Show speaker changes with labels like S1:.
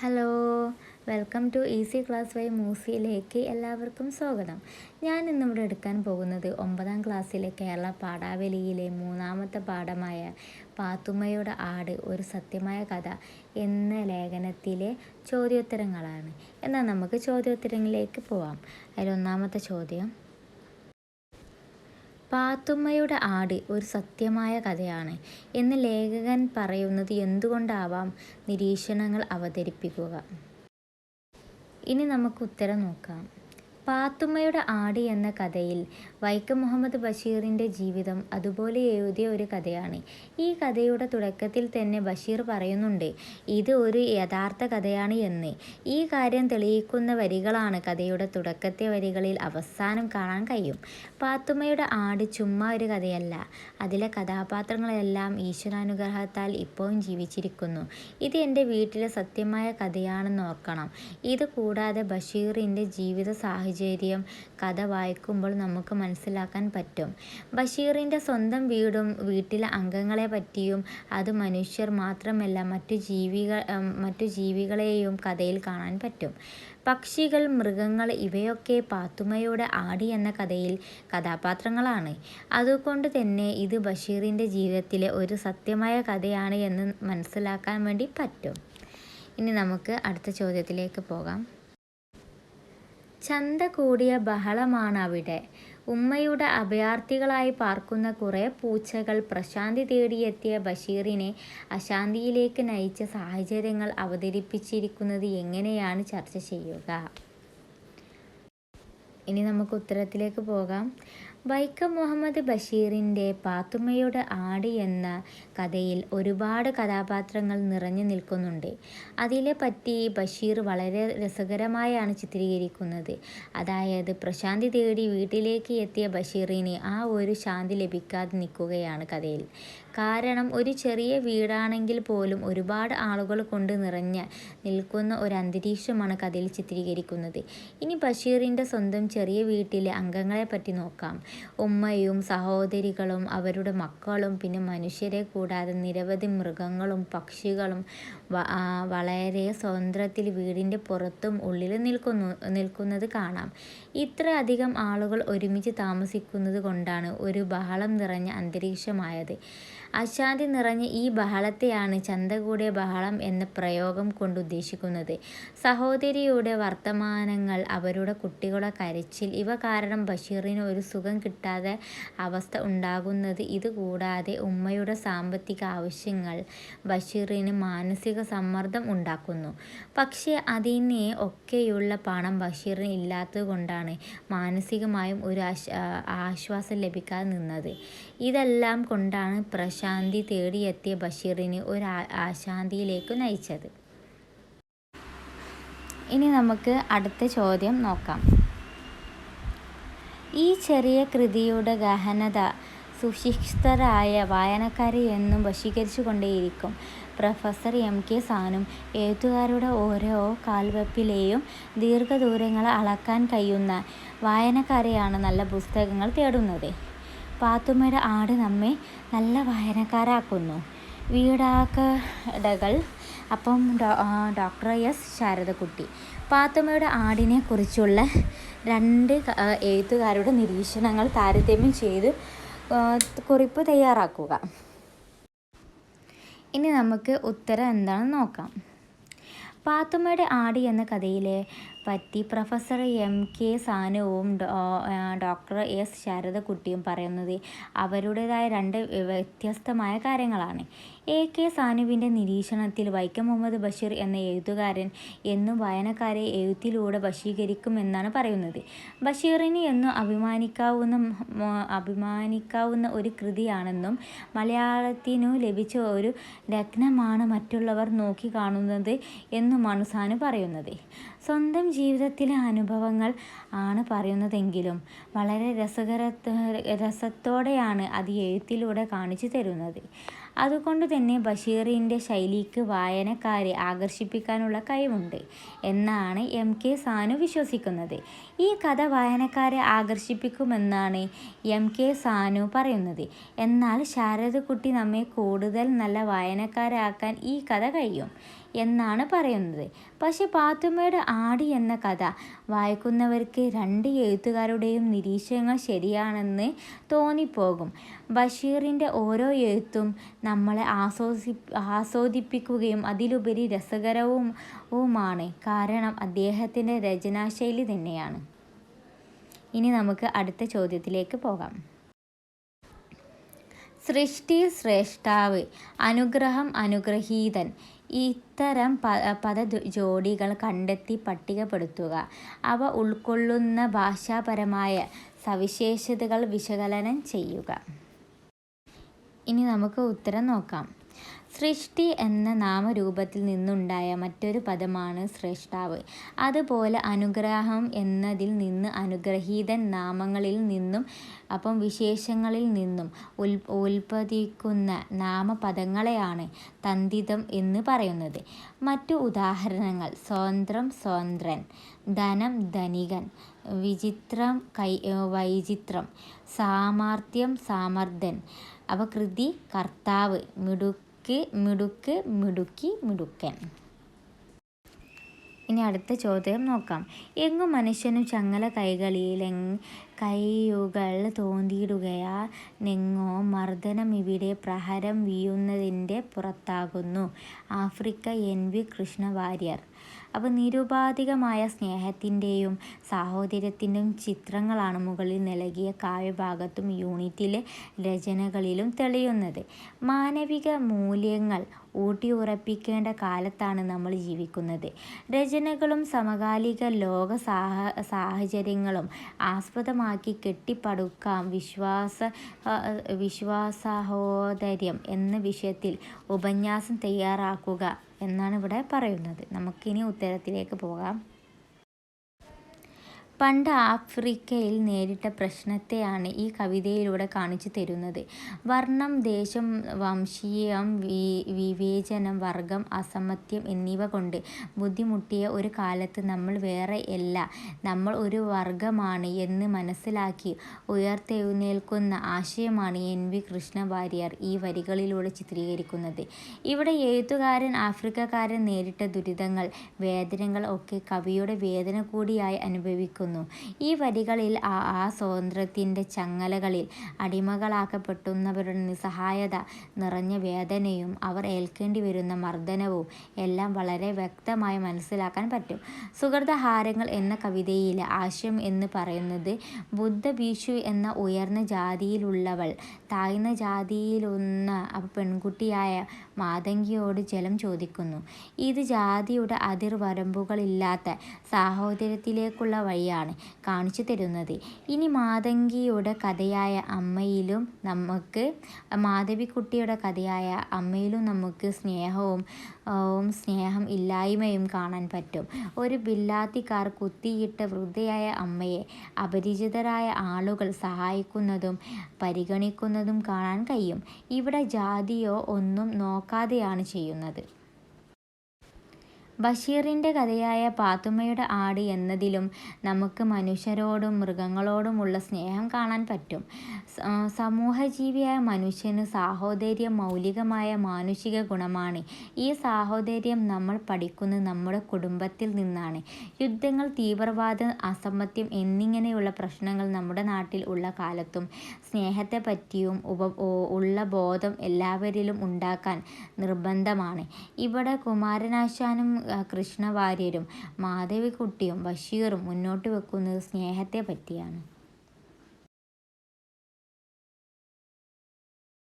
S1: Hello welcome to easy class Y മൂസിയിലേക്ക് എല്ലാവർക്കും സ്വാഗതം. ഞാൻ ഇന്നിവിടെ എടുക്കാൻ പോകുന്നത് ഒമ്പതാം ക്ലാസ്സിലെ കേരള പാഠാവലിയിലെ മൂന്നാമത്തെ പാഠമായ പാത്തുമ്മയുടെ ആട് ഒരു സത്യമായ കഥ എന്ന ലേഖനത്തിലെ ചോദ്യോത്തരങ്ങളാണ്. എന്നാൽ നമുക്ക് ചോദ്യോത്തരങ്ങളിലേക്ക് പോവാം. അതിലൊന്നാമത്തെ ചോദ്യം പാത്തുമ്മയുടെ ആട് ഒരു സത്യമായ കഥയാണ് എന്ന് ലേഖകൻ പറയുന്നത് എന്തുകൊണ്ടാവാം നിരീക്ഷണങ്ങൾ അവതരിപ്പിക്കുക. ഇനി നമുക്ക് ഉത്തരം നോക്കാം. പാത്തുമ്മയുടെ ആട് എന്ന കഥയിൽ വൈക്കം മുഹമ്മദ് ബഷീറിന്റെ ജീവിതം അതുപോലെ എഴുതിയ ഒരു കഥയാണ്. ഈ കഥയുടെ തുടക്കത്തിൽ തന്നെ ബഷീർ പറയുന്നുണ്ട് ഇത് ഒരു യഥാർത്ഥ കഥയാണ് എന്ന്. ഈ കാര്യം തെളിയിക്കുന്ന വരികളാണ് കഥയുടെ തുടക്കത്തെ വരികളിൽ അവസാനം കാണാൻ കഴിയും. പാത്തുമ്മയുടെ ആട് ചുമ്മാ ഒരു കഥയല്ല അതിലെ കഥാപാത്രങ്ങളെല്ലാം ഈശ്വരാനുഗ്രഹത്താൽ ഇപ്പോഴും ജീവിച്ചിരിക്കുന്നു. ഇത് എന്റെ വീട്ടിലെ സത്യമായ കഥയാണെന്ന് ഓർക്കണം. ഇത് കൂടാതെ ബഷീറിന്റെ ജീവിത സാഹചര്യം കഥ വായിക്കുമ്പോൾ നമുക്ക് മനസ്സിലാക്കാൻ പറ്റും. ബഷീറിന്റെ സ്വന്തം വീടും വീട്ടിലെ അംഗങ്ങളെ പറ്റിയും അത് മനുഷ്യർ മാത്രമല്ല മറ്റു ജീവികൾ മറ്റു ജീവികളെയും കഥയിൽ കാണാൻ പറ്റും. പക്ഷികൾ മൃഗങ്ങൾ ഇവയൊക്കെ പാത്തുമ്മയുടെ ആടി എന്ന കഥയിൽ കഥാപാത്രങ്ങളാണ്. അതുകൊണ്ട് തന്നെ ഇത് ബഷീറിന്റെ ജീവിതത്തിലെ ഒരു സത്യമായ കഥയാണ് എന്ന് മനസ്സിലാക്കാൻ വേണ്ടി പറ്റും. ഇനി നമുക്ക് അടുത്ത ചോദ്യത്തിലേക്ക് പോകാം. ചന്ത കൂടിയ ബഹളമാണ് അവിടെ ഉമ്മയുടെ അഭയാർത്ഥികളായി പാർക്കുന്ന കുറേ പൂച്ചകൾ പ്രശാന്തി തേടിയെത്തിയ ബഷീറിനെ അശാന്തിയിലേക്ക് നയിച്ച സാഹചര്യങ്ങൾ അവതരിപ്പിച്ചിരിക്കുന്നത് എങ്ങനെയാണ് ചർച്ച ചെയ്യുക? ഇനി നമുക്ക് ഉത്തരത്തിലേക്ക് പോകാം. വൈക്കം മുഹമ്മദ് ബഷീറിന്റെ പാത്തുമ്മയുടെ ആട് എന്ന കഥയിൽ ഒരുപാട് കഥാപാത്രങ്ങൾ നിറഞ്ഞു നിൽക്കുന്നുണ്ട്. അതിലെ പറ്റി ബഷീർ വളരെ രസകരമായാണ് ചിത്രീകരിക്കുന്നത്. അതായത് പ്രശാന്തി തേടി വീട്ടിലേക്ക് എത്തിയ ബഷീറിന് ആ ഒരു ശാന്തി ലഭിക്കാതെ നിൽക്കുകയാണ് കഥയിൽ. കാരണം ഒരു ചെറിയ വീടാണെങ്കിൽ പോലും ഒരുപാട് ആളുകൾ കൊണ്ട് നിറഞ്ഞ നിൽക്കുന്ന ഒരു അന്തരീക്ഷമാണ് കഥയിൽ ചിത്രീകരിക്കുന്നത്. ഇനി ബഷീറിന്റെ സ്വന്തം ചെറിയ വീട്ടിലെ അംഗങ്ങളെ പറ്റി നോക്കാം. ഉമ്മയും സഹോദരികളും അവരുടെ മക്കളും പിന്നെ മനുഷ്യരെ കൂടാതെ നിരവധി മൃഗങ്ങളും പക്ഷികളും വളരെ സ്വതന്ത്രത്തിൽ വീടിന്റെ പുറത്തും ഉള്ളിലും നിൽക്കുന്നു നിൽക്കുന്നത് കാണാം. ഇത്ര അധികം ആളുകൾ ഒരുമിച്ച് താമസിക്കുന്നത് കൊണ്ടാണ് ഒരു ബഹളം നിറഞ്ഞ അന്തരീക്ഷമായത്. അശാന്തി നിറഞ്ഞ ഈ ബഹളത്തെയാണ് ചന്തകൂടെ ബഹളം എന്ന പ്രയോഗം കൊണ്ട് ഉദ്ദേശിക്കുന്നത്. സഹോദരിയുടെ വർത്തമാനങ്ങൾ അവരുടെ കുട്ടികളുടെ കരച്ചിൽ ഇവ കാരണം ബഷീറിന് ഒരു സുഖം കിട്ടാതെ അവസ്ഥ ഉണ്ടാകുന്നത്. ഇതുകൂടാതെ ഉമ്മയുടെ സാമ്പത്തിക ആവശ്യങ്ങൾ ബഷീറിന് മാനസിക സമ്മർദ്ദം ഉണ്ടാക്കുന്നു. പക്ഷേ അതിനെ ഒക്കെയുള്ള പണം ബഷീറിന് ഇല്ലാത്തത് കൊണ്ടാണ് മാനസികമായും ഒരു ആശ്വാസം ലഭിക്കാതെ നിന്നത്. ഇതെല്ലാം കൊണ്ടാണ് പ്രശാന്തി തേടിയെത്തിയ ബഷീറിനെ ഒരു ആശാന്തിയിലേക്ക് നയിച്ചത്. ഇനി നമുക്ക് അടുത്ത ചോദ്യം നോക്കാം. ഈ ചെറിയ കൃതിയുടെ ഗഹനത സുശിക്ഷിതരായ വായനക്കാരെ എന്നും വശീകരിച്ചു കൊണ്ടേയിരിക്കും പ്രൊഫസർ എം കെ സാനും എഴുത്തുകാരുടെ ഓരോ കാൽവെപ്പിലെയും ദീർഘദൂരങ്ങൾ അളക്കാൻ കഴിയുന്ന വായനക്കാരെയാണ് നല്ല പുസ്തകങ്ങൾ തേടുന്നത്. പാത്തുമ്മയുടെ ആട് നമ്മെ നല്ല വായനക്കാരാക്കുന്നു. വീടാക്കടകൾ അപ്പം ഡോക്ടർ എസ് ശാരദക്കുട്ടി. പാത്തുമ്മയുടെ ആടിനെ കുറിച്ചുള്ള രണ്ട് എഴുത്തുകാരുടെ നിരീക്ഷണങ്ങൾ താരതമ്യം ചെയ്ത് കുറിപ്പ് തയ്യാറാക്കുക. ഇനി നമുക്ക് ഉത്തരം എന്താണെന്ന് നോക്കാം. പാത്തുമ്മയുടെ ആടി എന്ന കഥയിലെ പറ്റി പ്രൊഫസർ എം കെ സാനുവും ഡോക്ടർ എസ് ശാരദക്കുട്ടിയും പറയുന്നത് അവരുടേതായ രണ്ട് വ്യത്യസ്തമായ കാര്യങ്ങളാണ്. എ കെ സാനുവിന്റെ നിരീക്ഷണത്തിൽ വൈക്കം മുഹമ്മദ് ബഷീർ എന്ന എഴുത്തുകാരൻ എന്നും വായനക്കാരെ എഴുത്തിലൂടെ വശീകരിക്കുമെന്നാണ് പറയുന്നത്. ബഷീറിന് എന്നും അഭിമാനിക്കാവുന്ന അഭിമാനിക്കാവുന്ന ഒരു കൃതിയാണെന്നും മലയാളത്തിനു ലഭിച്ച ഒരു രത്നമാണ് മറ്റുള്ളവർ നോക്കി കാണുന്നത് എന്നുമാണ് സാനു പറയുന്നത്. സ്വന്തം ജീവിതത്തിലെ അനുഭവങ്ങൾ ആണ് പറയുന്നതെങ്കിലും വളരെ രസകര രസത്തോടെയാണ് അത് എഴുത്തിലൂടെ കാണിച്ചു തരുന്നത്. അതുകൊണ്ട് തന്നെ ബഷീറിന്റെ ശൈലിക്ക് വായനക്കാരെ ആകർഷിപ്പിക്കാനുള്ള കഴിവുണ്ട് എന്നാണ് എം കെ സാനു വിശ്വസിക്കുന്നത്. ഈ കഥ വായനക്കാരെ ആകർഷിപ്പിക്കുമെന്നാണ് എം കെ സാനു പറയുന്നത്. എന്നാൽ ശാരദക്കുട്ടി നമ്മെ കൂടുതൽ നല്ല വായനക്കാരാക്കാൻ ഈ കഥ കഴിയും. എന്നാണ് പറയുന്നത്. പക്ഷേ പാത്തുമ്മയുടെ ആടി എന്ന കഥ വായിക്കുന്നവർക്ക് രണ്ട് എഴുത്തുകാരുടെയും നിരീക്ഷണങ്ങൾ ശരിയാണെന്ന് തോന്നിപ്പോകും. ബഷീറിന്റെ ഓരോ എഴുത്തും നമ്മളെ ആസ്വദി ആസ്വദിപ്പിക്കുകയും അതിലുപരി രസകരവുമാണ് കാരണം അദ്ദേഹത്തിന്റെ രചനാശൈലി തന്നെയാണ്. ഇനി നമുക്ക് അടുത്ത ചോദ്യത്തിലേക്ക് പോകാം. സൃഷ്ടി ശ്രേഷ്ഠാവ് അനുഗ്രഹം അനുഗ്രഹീതൻ. ഇത്തരം പ പദ ജോഡികൾ കണ്ടെത്തി പട്ടികപ്പെടുത്തുക. അവ ഉൾക്കൊള്ളുന്ന ഭാഷാപരമായ സവിശേഷതകൾ വിശകലനം ചെയ്യുക. ഇനി നമുക്ക് ഉത്തരം നോക്കാം. സൃഷ്ടി എന്ന നാമരൂപത്തിൽ നിന്നുണ്ടായ മറ്റൊരു പദമാണ് സ്രഷ്ടാവ്. അതുപോലെ അനുഗ്രഹം എന്നതിൽ നിന്ന് അനുഗ്രഹീതൻ നാമങ്ങളിൽ നിന്നും അപ്പം വിശേഷങ്ങളിൽ നിന്നും ഉൽ ഉൽപ്പതിക്കുന്ന നാമപദങ്ങളെയാണ് തന്തിതം എന്ന് പറയുന്നത്. മറ്റു ഉദാഹരണങ്ങൾ സ്വന്ത്രം സ്വന്ത്രൻ ധനം ധനികൻ വിചിത്രം കൈ വൈചിത്രം സാമർത്ഥ്യം സാമർഥ്യൻ അപകൃതി കർത്താവ് മിടു മിടുക്ക് മിടുക്ക് മിടുക്കി മിടുക്കൻ. ഇനി അടുത്ത ചോദ്യം നോക്കാം. എങ്ങും മനുഷ്യനു ചങ്ങല കൈകളിലെ കൈയുകൾ തോന്നിയിടുകയാ നെങ്ങോ മർദ്ദനം ഇവിടെ പ്രഹരം വീയുന്നതിന്റെ പുറത്താകുന്നു. Africa N V Krishna Warrier. അപ്പോൾ നിരുപാധികമായ സ്നേഹത്തിന്റെയും സാഹോദര്യത്തിന്റെയും ചിത്രങ്ങളാണ് മുകളിൽ നൽകിയ കാവ്യഭാഗത്തും യൂണിറ്റിലെ രചനകളിലും തെളിയുന്നത്. മാനവിക മൂല്യങ്ങൾ ഊട്ടിയുറപ്പിക്കേണ്ട കാലത്താണ് നമ്മൾ ജീവിക്കുന്നത്. രചനകളും സമകാലിക ലോക സാഹ സാഹചര്യങ്ങളും ആസ്പദമാക്കി കെട്ടിപ്പടുക്കാം വിശ്വാസ വിശ്വാസഹോദര്യം എന്ന വിഷയത്തിൽ ഉപന്യാസം തയ്യാറാക്കുക. എന്നാണ് ഇവിടെ പറയുന്നത്. നമുക്കിനി ഉത്തരത്തിലേക്ക് പോകാം. പണ്ട് ആഫ്രിക്കയിൽ നേരിട്ട പ്രശ്നത്തെയാണ് ഈ കവിതയിലൂടെ കാണിച്ചു തരുന്നത്. വർണം, ദേശം, വംശീയം, വിവേചനം, വർഗം, അസമത്വം എന്നിവ കൊണ്ട് ബുദ്ധിമുട്ടിയ ഒരു കാലത്ത് നമ്മൾ വേറെ അല്ല നമ്മൾ ഒരു വർഗമാണ് എന്ന് മനസ്സിലാക്കി ഉയർത്തെഴുന്നേൽക്കുന്ന ആശയമാണ് എൻ. വി. കൃഷ്ണ വാര്യർ ഈ വരികളിലൂടെ ചിത്രീകരിക്കുന്നത്. ഇവിടെ എഴുത്തുകാരൻ ആഫ്രിക്കക്കാരൻ നേരിട്ട ദുരിതങ്ങൾ, വേദനകൾ ഒക്കെ കവിയുടെ വേദന കൂടിയായി അനുഭവിക്കുന്നു. ഈ വരികളിൽ ആ ആ സ്വാതന്ത്ര്യത്തിന്റെ ചങ്ങലകളിൽ അടിമകളാക്കപ്പെട്ടുന്നവരുടെ നിസ്സഹായത നിറഞ്ഞ വേദനയും അവർ ഏൽക്കേണ്ടി വരുന്ന മർദ്ദനവും എല്ലാം വളരെ വ്യക്തമായി മനസ്സിലാക്കാൻ പറ്റും. സുഹൃതഹാരങ്ങൾ എന്ന കവിതയിൽ ആശയം എന്ന് പറയുന്നത് ബുദ്ധ ഭീഷു എന്ന ഉയർന്ന ജാതിയിലുള്ളവൾ താഴ്ന്ന ജാതിയിലൊന്ന് പെൺകുട്ടിയായ മാതങ്കിയോട് ജലം ചോദിക്കുന്നു. ഇത് ജാതിയുടെ അതിർവരമ്പുകളില്ലാത്ത സാഹോദര്യത്തിലേക്കുള്ള വഴിയാണ് കാണിച്ചു തരുന്നത്. ഇനി മാതങ്കിയുടെ കഥയായ അമ്മയിലും നമുക്ക് മാധവിക്കുട്ടിയുടെ കഥയായ അമ്മയിലും നമുക്ക് സ്നേഹവും സ്നേഹം ഇല്ലായ്മയും കാണാൻ പറ്റും. ഒരു ബില്ലാത്തിക്കാർ കുത്തിയിട്ട വൃദ്ധയായ അമ്മയെ അപരിചിതരായ ആളുകൾ സഹായിക്കുന്നതും പരിഗണിക്കുന്നതും കാണാൻ കഴിയും. ഇവിടെ ജാതിയോ ഒന്നും നോക്കാതെയാണ് ചെയ്യുന്നത്. ബഷീറിന്റെ കഥയായ പാത്തുമ്മയുടെ ആട് എന്നതിലും നമുക്ക് മനുഷ്യരോടും മൃഗങ്ങളോടുമുള്ള സ്നേഹം കാണാൻ പറ്റും. സമൂഹജീവിയായ മനുഷ്യന് സാഹോദര്യം മൗലികമായ മാനുഷിക ഗുണമാണ്. ഈ സാഹോദര്യം നമ്മൾ പഠിക്കുന്നത് നമ്മുടെ കുടുംബത്തിൽ നിന്നാണ്. യുദ്ധങ്ങൾ, തീവ്രവാദം, അസമത്യം എന്നിങ്ങനെയുള്ള പ്രശ്നങ്ങൾ നമ്മുടെ നാട്ടിൽ ഉള്ള കാലത്തും സ്നേഹത്തെ പറ്റിയും ഉപ ഉള്ള ബോധം എല്ലാവരിലും ഉണ്ടാക്കാൻ നിർബന്ധമാണ്. ഇവിടെ കുമാരനാശാനും കൃഷ്ണവാര്യരും മാധവിക്കുട്ടിയും ബഷീറും മുന്നോട്ട് വെക്കുന്നത് സ്നേഹത്തെ പറ്റിയാണ്